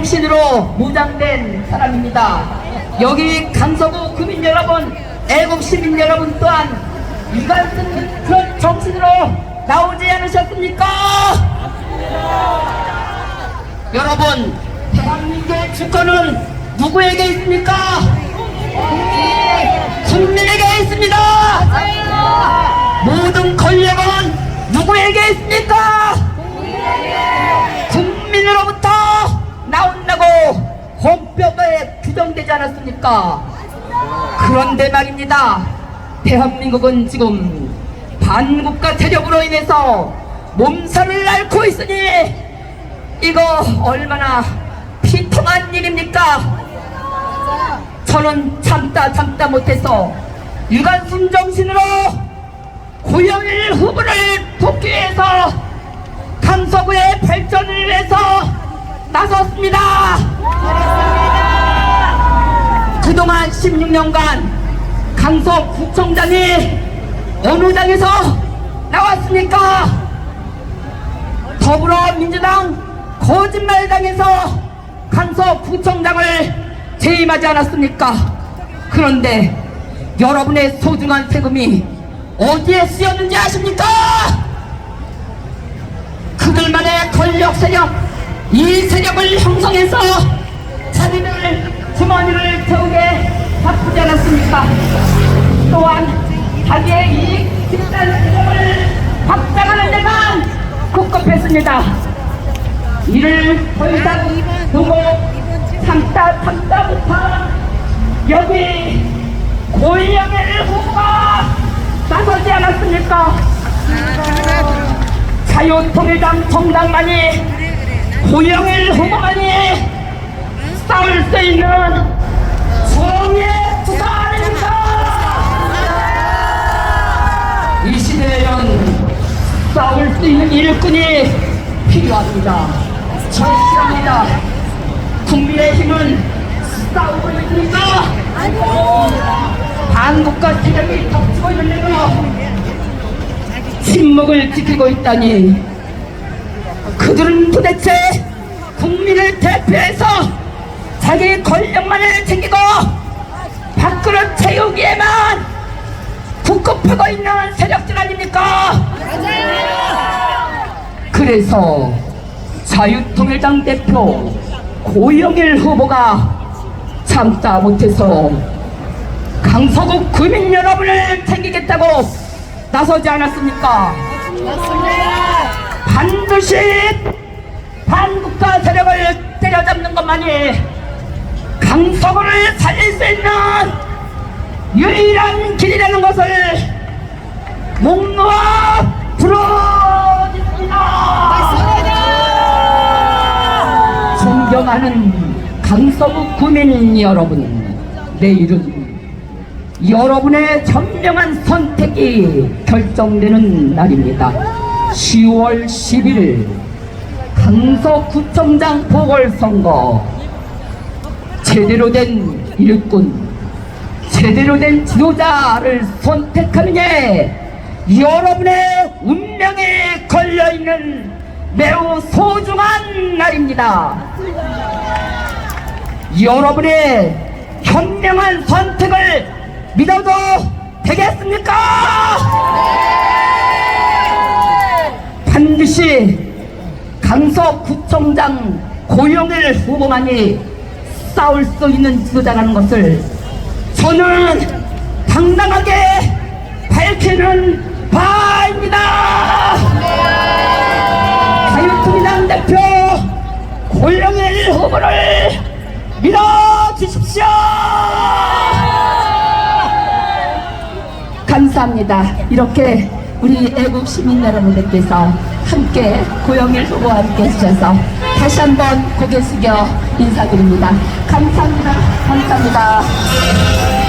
정신으로 무장된 사람입니다. 여기 강서구 구민 여러분, 애국 시민 여러분 또한 이같은 그런 정신으로 나오지 않으셨습니까? 여러분, 대한민국의 주권은 누구에게 있습니까? 국민에게 있습니다. 모든 권력은 누구에게 있습니까? 않았습니까? 그런데 말입니다. 대한민국은 지금 반국가 세력으로 인해서 몸살을 앓고 있으니 이거 얼마나 비통한 일입니까? 저는 참다 참다 못해서 유관순 정신으로 고영일 후보를 위해서 강서구의 발전을 위해서 나섰습니다. 그동안 16년간 강서구청장이 어느 당에서 나왔습니까? 더불어민주당 거짓말당에서 강서구청장을 재임하지 않았습니까? 그런데 여러분의 소중한 세금이 어디에 쓰였는지 아십니까? 그들만의 권력 세력, 이 세력을 형성해서 자기들 주머니를 채우게 바쁘지 않았습니까? 또한 자기의 이익 집단 세력을 확장하는 데만 급급했습니다. 이를 더 이상 두고 참다 못한 여기 고영의 후보가 나서지 않았습니까? 자유통일당 정당만이 고영일 후보만이 싸울 수 있는 일꾼이 필요합니다. 절실합니다. 국민의 힘은 싸우고 있습니까? 반국가 세력이 덮치고 있는데도 침묵을 지키고 있다니 그들은 도대체 국민을 대표해서 자기 권력만을 챙기고 밥그릇 채우기에만 국급하고 있는 세력들 아닙니까? 그래서 자유통일당 대표 고영일 후보가 참다 못해서 강서구 구민 여러분을 챙기겠다고 나서지 않았습니까? 반드시 반국가 세력을 때려잡는 것만이 강서구를 살릴 수 있는 유일한 길이라는 것을 목 놓아 부러 존경하는 강서구 구민 여러분, 내일은 여러분의 현명한 선택이 결정되는 날입니다. 10월 10일 강서구청장 보궐선거 제대로 된 일꾼, 제대로 된 지도자를 선택하는 게 여러분의 운명에 걸려있는 매우 소중한 날입니다. 여러분의 현명한 선택을 믿어도 되겠습니까? 반드시 강서구청장 고영일 후보만이 싸울 수 있는 지도자라는 것을 저는 당당하게 밝히는 고영일 후보를 밀어주십시오. 감사합니다. 이렇게 우리 애국 시민 여러분들께서 함께 고영일 후보와 함께 해주셔서 다시 한번 고개 숙여 인사드립니다. 감사합니다. 감사합니다.